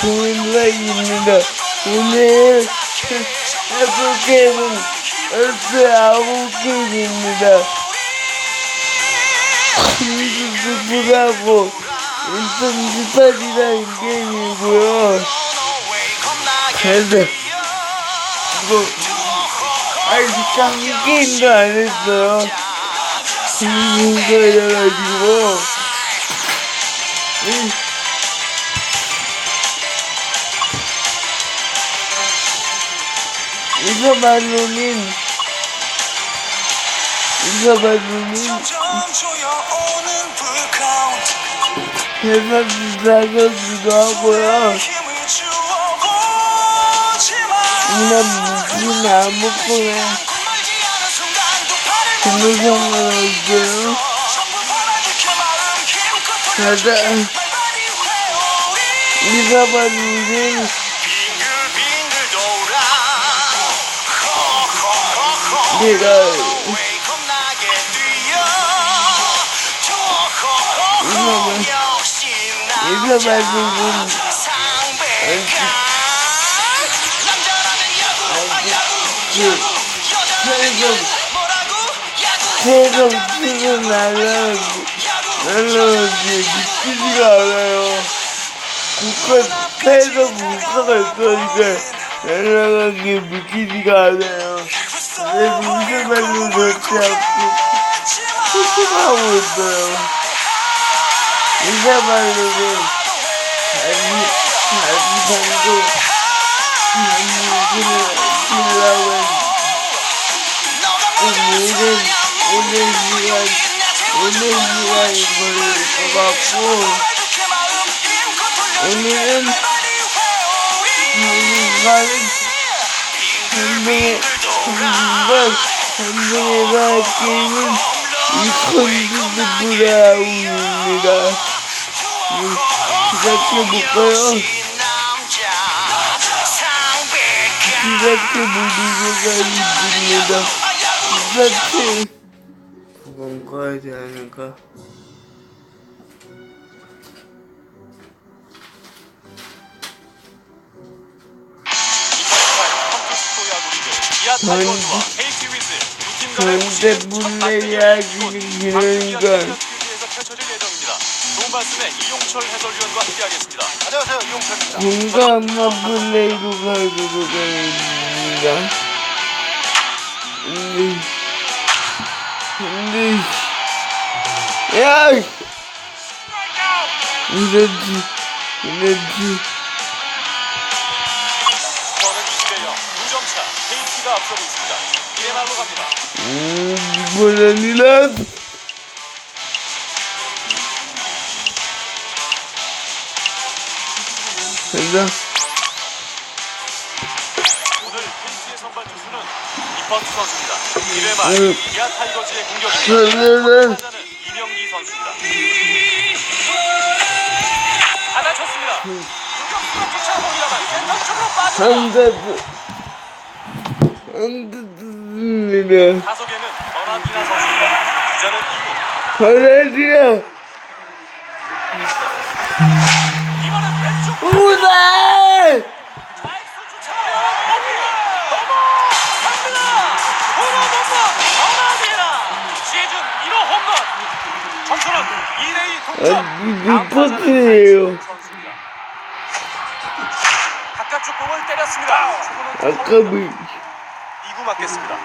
동영상입니다. 오늘 해볼 게임은 얼스 아홉 게임입니다. 힘들고 일단 18이라는 게임이고요. 그래서 이거 아직 한 게임도 안 했어요. 힘들어가지고 음. 이서만루님 이서만루님 점조여오는 아 야구 그 여자라면 세금 세금 쓰고 나면 나는 믿기지가 않아요. 국가 세금 국가가 있으니까 날아가기 믿기지가 않아요. 그래서 이서만루 좋지 않고 수습하고 있어요. 이서만루는 자기 자기 방도 자기를 하려고 오늘은 오늘 시간 오늘 시간이 걸릴 것 같고 오늘은 당분간은 전동에 전분간 전동에서 게임은 이 컨텐츠 브라운입니다. 시작해볼까요? 시작해보리고가 있습니다. 시작해. 그건 꺼야지 않을 까? 전대 분내 이야기는 좋은 말씀에 이용철 해설위원과 함께하겠습니다. 이용철입니다 공감만 플레이로 가지고 가입니다. 근데, 근데, 야! 이런지, 이런지, 이건 아니라, 간다. 오늘 KT의 선발 투수는 이퍼트 선수입니다. 1회 말 음. 기아 타이거즈의 공격입니다. 그러면은, 타자는 이명기 선수입니다. 받아쳤습니다. 유격수가 쫓아보기다만 센터 쪽으로 빠져 한대, 한대 뜯습 니다. 타석에는 버나디나 선수입니다. 주자는 2구. 바라지야, 이번엔 왼쪽 우다! 좌익수 쫓아가요. 넘어갑니다. 홈런 홈런 버나디나 시즌 1호 홈런. 점수는 2대2 동점. 아, 리포트예요. 아까 뭐, 2구 맞겠습니다.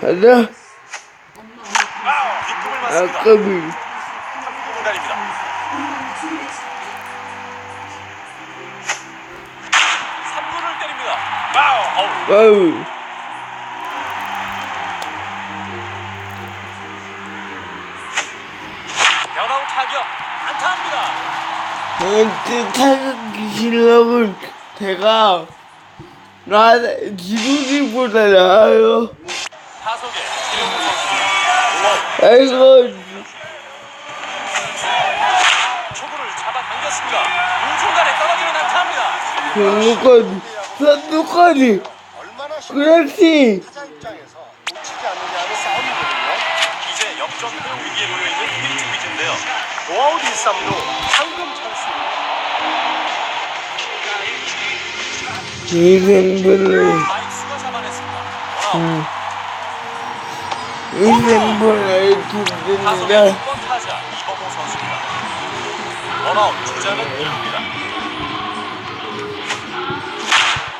가자. 뒷공을 맞습니다. 아까 뭐, 3구 기다립니다. 3구를 때립니다. 와우. 어우. 와우. 타격 안타합니다. 저한테 타격 실력은 제가 나 김영우 선수입니다. 아이고, 얼마나 쉽 그렇지. 이제 역전 후 위기에 놓여 있는 KT 위즈인데요. 노아웃 1, 3 이생벌레 좌익수가 잡아냈습니다. 원아웃. 이생벌레 타석의 든든이다 6번 타자 이범호 선수입니다. 원아웃 주자는 1루입니다.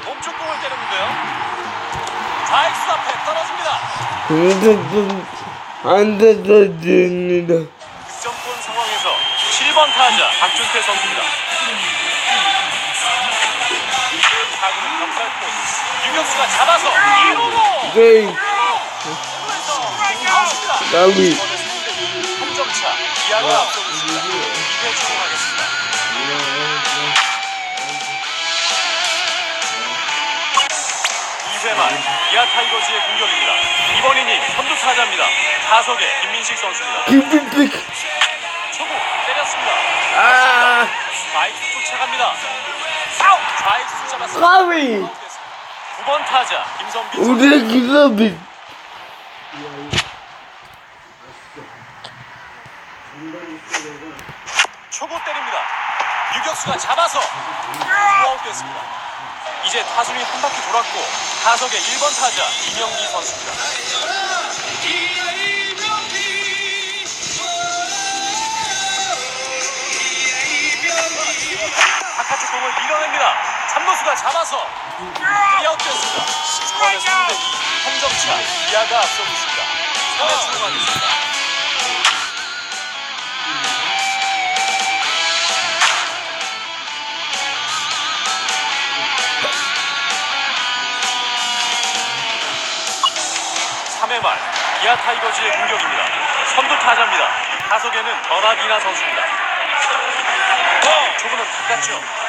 몸쪽 공을 때렸는데요. 좌익수 앞에 떨어집니다. 공격은 안 닫아줍니다 득점권 상황에서 7번 타자 박준태 선수입니다. 유격수가 잡아서 2루로 네 아웃입니다. 나비 3점 차 기아가 앞서고 있습니다. 2회 출발하겠습니다. 2회 말 기아 타이거즈의 공격입니다. 이번 이닝 선두 타자입니다. 타석의 김민식 선수입니다. 기쁘게 초구 때렸습니다. 아 좌익수 쫓아갑니다. 아웃! 좌익수 잡았습니다. 까비 9번 타자 김성빈 선수. 우리 기업이 초구 때립니다. 유격수가 잡아서 투아웃 됐습니다. 이제 타순이 한 바퀴 돌았고 타석의 1번 타자 이명기 선수입니다. 바깥쪽 공을 밀어냅니다. 삼루수가 잡아서 투아웃됐습니다. 스코어는 3대 2, 3점 차 이하가 앞서고 있습니다. 3회 출발하겠습니다. 삼회말 기아 타이거즈의 공격입니다. 선두 타자입니다. 타석에는 전하기나 선수입니다. 어, 조금은 바깥쪽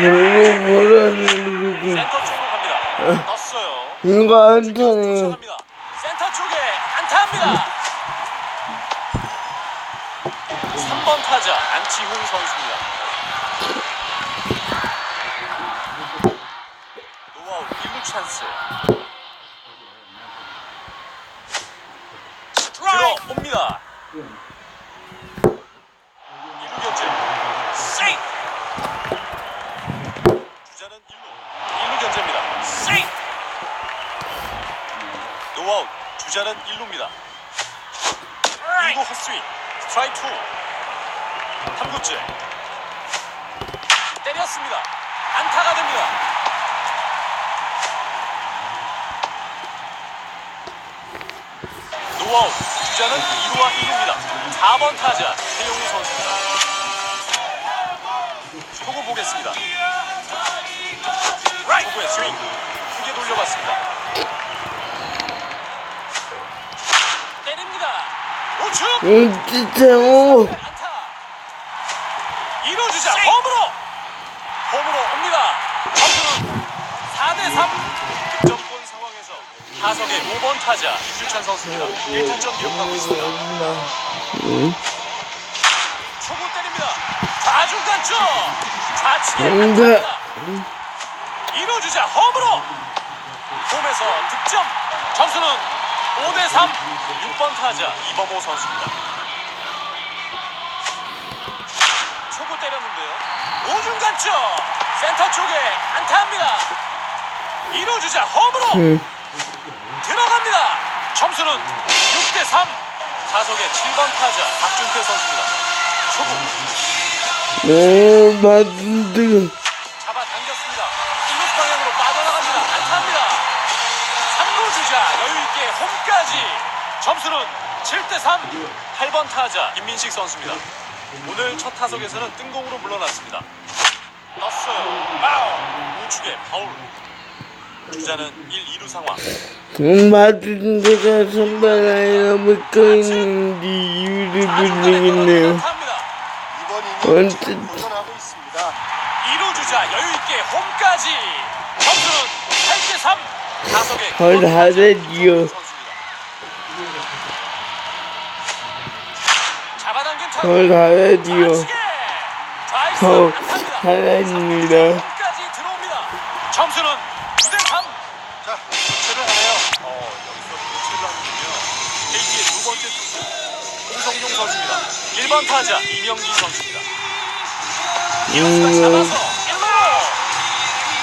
뭐라는 거 센터 쪽으로 갑니다. 떴어요. 이거 쫓아갑니다. 센터 쪽에 안타합니다. 3번 타자 안치홍 선수입니다. 노아웃 1루 찬스. 들어옵니다. 1루 견제. 세이프. 주자는 1루. 1루 견제입니다. 세이프. 노아웃 주자는 1루입니다. 1구 헛스윙 스트라이크 2 3구째 때렸습니다. 안타가 됩니다. 노아웃 주자는 2루와 1루입니다. 4번 타자 최용우 선수입니다. 초구 보겠습니다. 초구의 스윙. 크게 돌려봤습니다. 안타. 이루주자 홈으로 홈으로 옵니다. 점수는 4대 3. 득점권 상황에서 타석의 5번 타자 유찬 선수입니다. 1타점 기록하고 있습니다. 초구 때립니다. 좌중간 쪽 좌측에 뭔가 안타입니다. 이루주자 홈으로 홈에서 득점 점수는 5대 3 6번 타자 이범호 선수입니다. 초구 때렸는데요. 우중간 쪽 센터 쪽에 안타합니다. 이루주자 홈으로! 응. 들어갑니다. 점수는 6대 3 타석의 7번 타자 박준태 선수입니다. 초구. 오 맞는 3루 주자 여유있게 홈까지 점수는 7대3 8번 타자 김민식 선수입니다. 오늘 첫 타석에서는 뜬공으로 물러났습니다. 떴어요. 아우 우측에 파울 주자는 1, 2루 상황 맞은 데가 선발 아이라 붙어 있는지 이유를. 이번 이닝 지금 도전하고 있습니다. 2루 주자 여유있게 홈까지 점수는 8대3 잘했지요. 선수입니다. 잡아당긴 타구 더 들어옵니다. 점수는 9대 3. 자, 교체를 하네요. 어, 여기서 교체를 하는군요. KT의 두 번째 투수 홍성용 선수입니다. 1번 타자 이명기 선수입니다. 이루수가 음. 잡아서 1루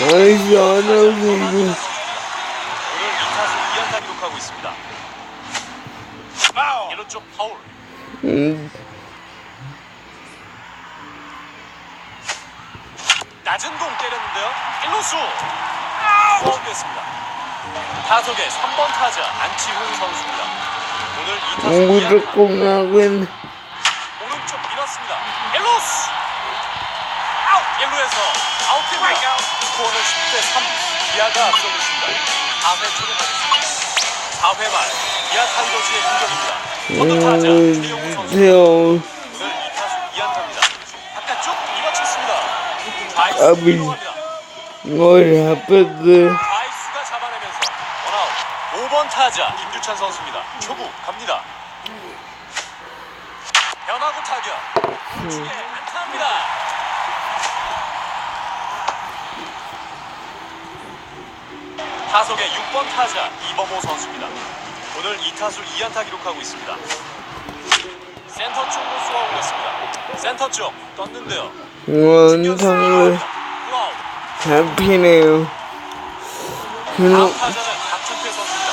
아이씨, 안 하고 이거. 오늘 2타수 2안타 기록하고 있습니다. 1루 쪽 파울. 음, 낮은 공 때렸는데요. 1루수. 파울됐습니다. 타석의 3번 타자 안치홍 선수입니다. 오늘 2타수 2안타. 무조건 하고 있네. 오른쪽 밀었습니다. 1루수. 아웃. 1루에서 아웃됩니다. 스코어는 10대 3. 기아가 앞서고 있습니다. 4회 초를 가겠습니다. 4회 말 기아 타이거즈의 공격입니다. 선두 타자 최용우 선수. 세요. 오늘 2타수 2안타입니다. 바깥쪽 밀어쳤습니다. 좌익수 아비. 이동합니다. 머리 아팠어. 좌익수가 잡아내면서 원아웃. 5번 타자 김주찬 선수입니다. 초구 갑니다. 변화구 타격. 우측에 안타합니다. 타석의 6번 타자 이범호 선수입니다. 오늘 2타수 2안타 기록하고 있습니다. 센터 쪽으로 쏘아 올렸습니다. 센터 쪽 떴는데요. 와우. 잡히네요. 박준태 선수입니다.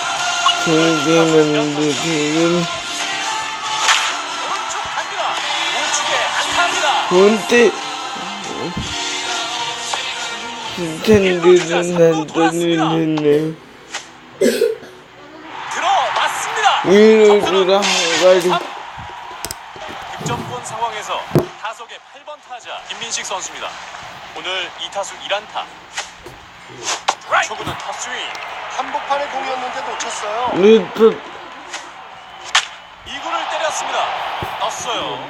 경기는 지금. 본때 스탠드는 단단했네요. 들어맞습니다. 이루주라 가지고 득점권 상황에서 타석의 8번 타자 김민식 선수입니다. 오늘 2타수 1안타. 초구는 탑스윙. 한복판의 공이었는데 놓쳤어요. 루트 2구를 때렸습니다. 넣었어요.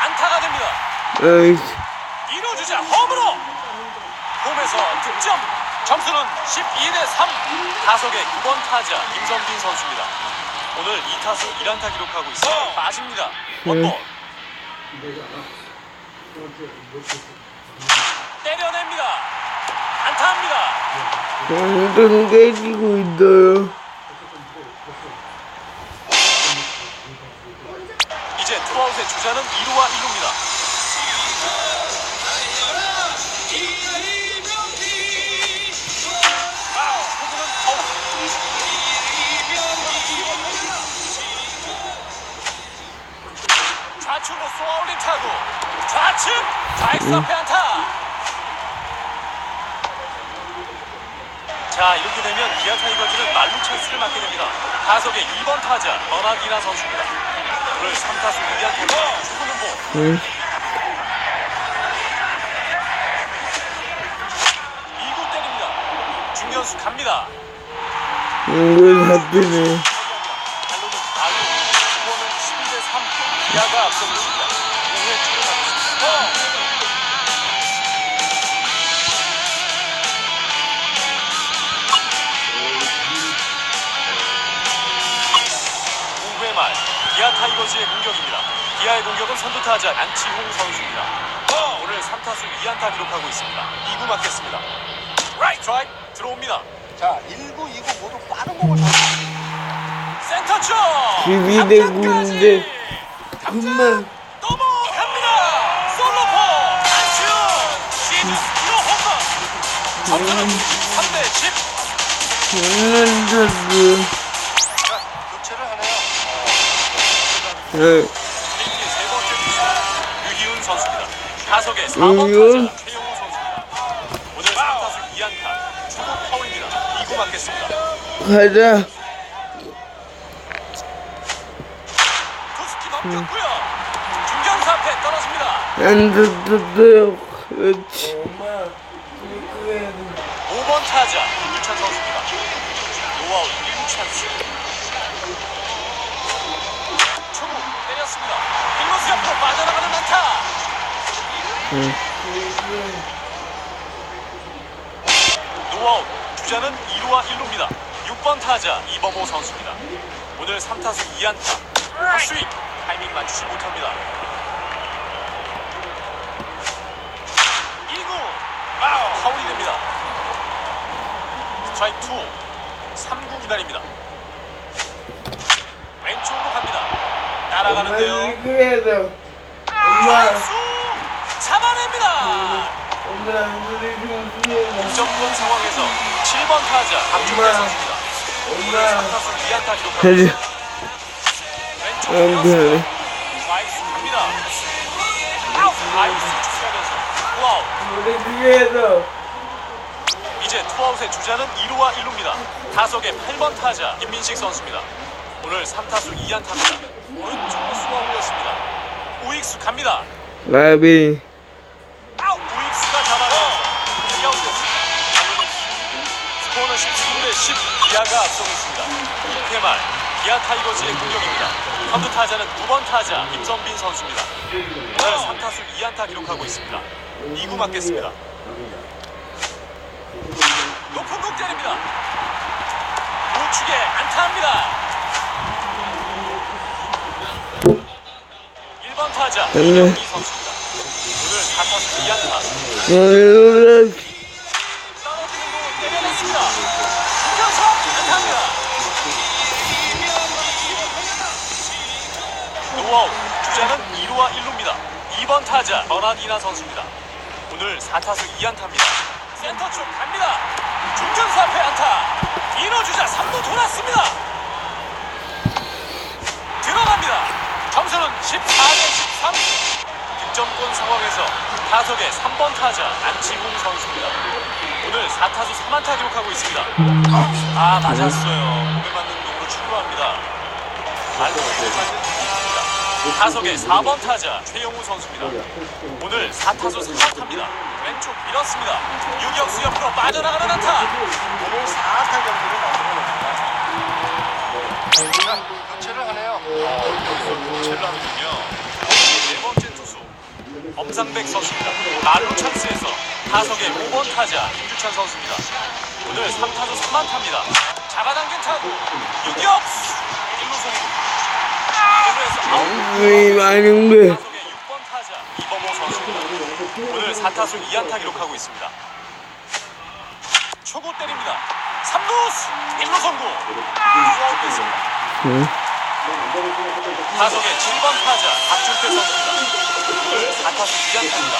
안타가 됩니다. 아이씨 1루 주자 홈으로 홈에서 득점! 점수는 12대 3 타석의 9번 타자 김성빈 선수입니다. 오늘 2타수 1안타 기록하고 있습니다. 빠집니다. 원볼. 때려냅니다. 안타합니다. 완전 깨지고 있어요. 이제 투아웃의 주자는 2루와 1루입니다 좌측으로 쏘아올린 타구. 좌측 좌익수 앞에 안타. 자 이렇게 되면 기아 타이거즈는 말루 찬스를 맞게 됩니다. 타석의 2번 타자 버나디나 선수입니다. 오늘 3타수 2안타입니다 축구는 뭐 응. 2구 때립니다. 중견수 갑니다. 이거 잡히네. 타이거즈의 공격입니다. 기아의 공격은 선두 타자 안치홍 선수입니다. 오늘 3타수 2안타 기록하고 있습니다. 2구 맞겠습니다. 라이트 라이트 들어옵니다. 자, 1구, 2구 모두 빠른 공을 던졌습니다. 센터 쪽! 있는데 금방 넘어갑니다! 솔로포! 안치홍! 시즌 1호 홈런! 점수는 3대 10! 죽 네. 유희훈 선수입니다. 타석의 4번 유희훈? 타자 최용우 선수입니다. 오늘 3타수 2안타, 주고 파울입니다. 2구 맞겠습니다. 가자. 투수키 넘겼고요. 중견수 앞에 떨어집니다. 안 떴어요. 그렇지. 5번 타자 김유찬 선수입니다. 노아웃 1루 찬스. 응. 노아웃 주자는 2루와 1루입니다. 6번 타자 이범호 선수입니다. 오늘 3타수 2안타. 스윙 타이밍 맞추지 못합니다. 2구 파울이 됩니다. 스트라이크 2 3구 기다립니다. 왼쪽으로 갑니다. 따라가는데요. 엄마 동점권 상황에서 7번 타자 박준태 선수입니다. 오늘 3타수 2안타 기록하고 해지. 있습니다. 왼쪽 갑니다. 아웃! 투아웃. 우리 뒤에서 이제 투아웃의 주자는 2루와 1루입니다. 타석의 8번 타자 김민식 선수입니다. 오늘 3타수 2안타입니다. 오른쪽으로 쏘아 올렸습니다. 우익수 갑니다. 라비 기아 타이거즈의 공격입니다. 선두 타자는 9번 타자 김선빈 선수입니다. 오늘 3타수 2안타 기록하고 있습니다. 2구 맞겠습니다. 높은 공 때립니다. 우측에 안타합니다. 1번 타자 네. 이영기 선수입니다. 오늘 4타수 2안타. 노아웃 주자는 2루와 1루입니다. 2번 타자 버나디나 선수입니다. 오늘 4타수 2안타입니다. 센터 쪽 갑니다. 중견수 앞에 안타. 2루 주자 3루 돌았습니다. 들어갑니다. 점수는 14대 13. 득점권 상황에서 타석의 3번 타자 안치홍 선수입니다. 오늘 4타수 3안타 기록하고 있습니다. 아 맞았어요. 몸에 맞는 공으로 출루합니다. 공입니다. 타석의 4번 타자 최영우 선수입니다. 오늘 4타수 3안타입니다. 왼쪽 밀었습니다. 유격수 옆으로 빠져나가는 안타. 오늘 4안타 경기를 만들어냅니다. 자, 교체를 하네요. 교체를 하는군요. 네 번째 투수 엄상백 선수입니다. 말로 찬스에서 타석의 5번 타자 김주찬 선수입니다. 오늘 3타수 3안타입니다. 잡아당긴 타구 유격수 1루 송구 1루에서 아웃 우리 많은 거 타석의 6번 타자 이범호 선수입니다. 오늘 4타수 2안타 기록하고 있습니다. 초구 때립니다. 3루수 1루 송구 투아웃됐습니다. 응? 타석의 7번 타자 박준태 선수입니다. 오늘 4타수 2안타입니다.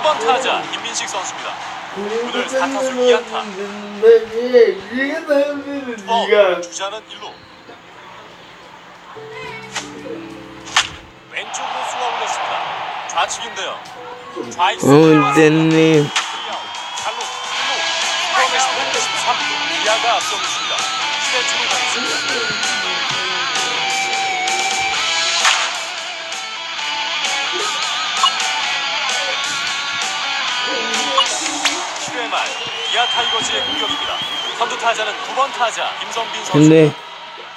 8번 타자 김민식 선수입니다. 오늘 4타수 2안타. 어, 주자는 1루. 왼쪽으로 쏘아 올렸습니다. 좌측인데요. 좌익수 언제님 잘로 1루. 스코어는 18대 13. 기아가 앞서고 있습니다. 7회 초로 가겠습니다. 칠회말 기아 타이거즈의 공격입니다. 선두 타자는 9번 타자 김선빈 선수. 근데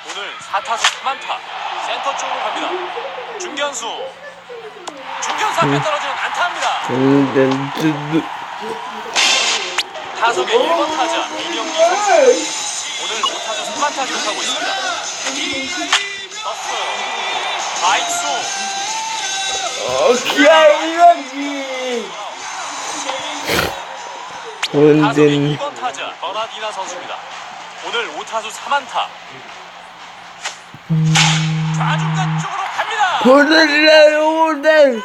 오늘 4타수 3안타 센터 쪽으로 갑니다. 중견수. 중견수 앞에 떨어지는 안타입니다. 근데 타석의 1번 타자 이명기 선수. 오늘 5타수 3안타 기록하고 있습니다. 떴어요. 좌익수. 어기야 이거지 언제님 2번 타자 버나디나 선수입니다 오늘 5타수 3안타 좌중간 쪽으로 갑니다 보내라요 오늘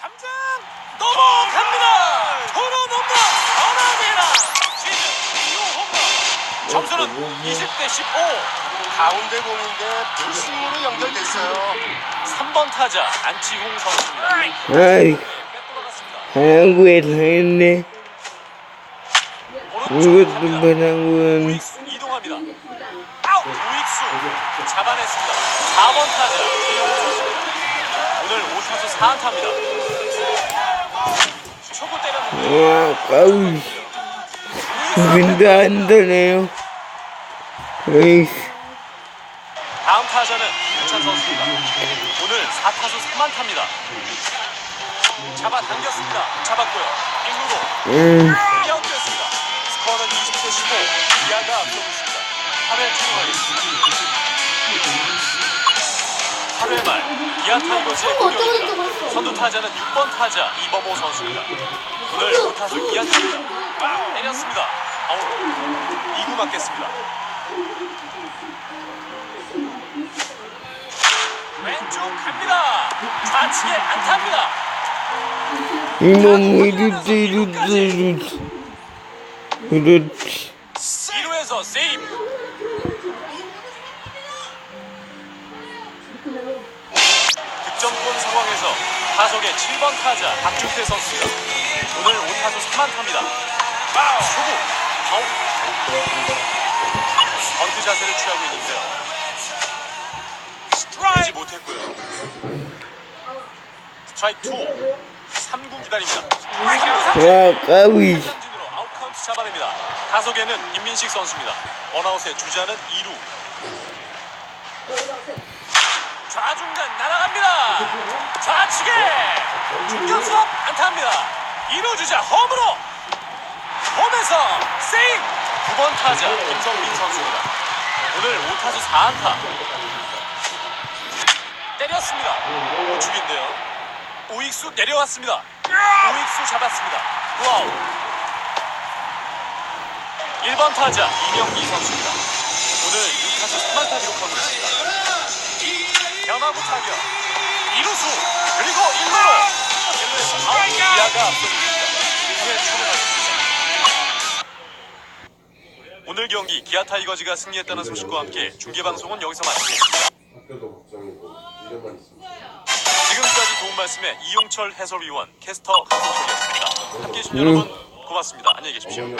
담장 넘어갑니다. 도로 홈런 전화대라 시즌 2호 홈런. 점수는 20대 15. 가운데 공인데 불승으로 연결됐어요. 3번 타자 안치홍 선수입니다. 아이 빼돌아갔습니다. 한국에 다 있네 오른쪽 이것도 우익수 이동합니다. 아웃 우익수 잡아냈습니다. 4번 타자 최영우 선수입니다. 오늘 5타수 4안타입니다. 초구 때렸는데 와 까우 근데 안 되네요 에이 다음 타자는 김찬 선수입니다. 오늘 4타수 3안타입니다. 잡아당겼습니다. 잡았고요. 1루로 음. 스코어는 20대 15. 기아가 앞서고 있습니다. 8회 출발하겠습니다. 8회 말 기아 타이거즈의 공격입니다. 선두 타자는 6번 타자 이범호 선수입니다. 오늘 5타수 2안타입니다. 때렸습니다. 아웃. 2구 맞겠습니다. 왼쪽 갑니다. 좌측에 안타입니다. 이놈 이루지 이루지 이루지 이루지 1루에서 세이브. 득점권 상황에서 타석의 7번 타자 박준태 선수가 오늘 5타수 3안타입니다. 초구 아웃. 번트 자세를 취하고 있는데요. 스트라이크 못했고요. 스트라이크 2. 3구 기다립니다. 와 까위 타석에는 김민식 선수입니다. 원아웃의 주자는 2루. 좌중간 날아갑니다. 좌측에 중견수 앞 안타입니다. 2루 주자 홈으로 홈에서 세이브 9번 타자 김성빈 선수입니다. 오늘 5타수 4안타 때렸습니다. 우측인데요. 우익수 내려왔습니다. 우익수 잡았습니다. 와우. 1번 타자 이명기 선수입니다. 오늘 6타수 3안타 기록하고 있습니다. 변화구 타격 2루수 그리고 1루로 1루에서 아웃 이하가 앞서줍니다. 1루에 출발하겠습니다. 오늘 경기 기아 타이거즈가 승리했다는 소식과 함께 중계 방송은 여기서 마치겠습니다. 학교도 걱정이고 1년만 있습니다. 지금까지 도움 말씀에 이용철 해설위원 캐스터 강성철이었습니다. 함께해 주신 여러분 고맙습니다. 안녕히 계십시오. 회오리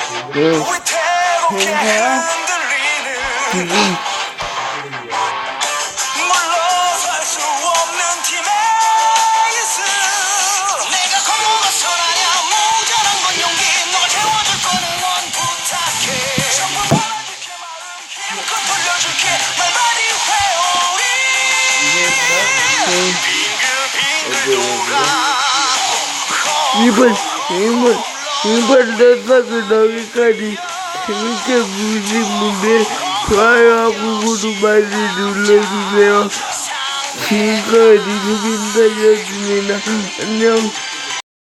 빙글빙글 돌아 이번 대사가 나기까지 재밌게 보시는데 좋아요하고 구독 많이 눌러주세요. 지금까지 누군가였습니다. 안녕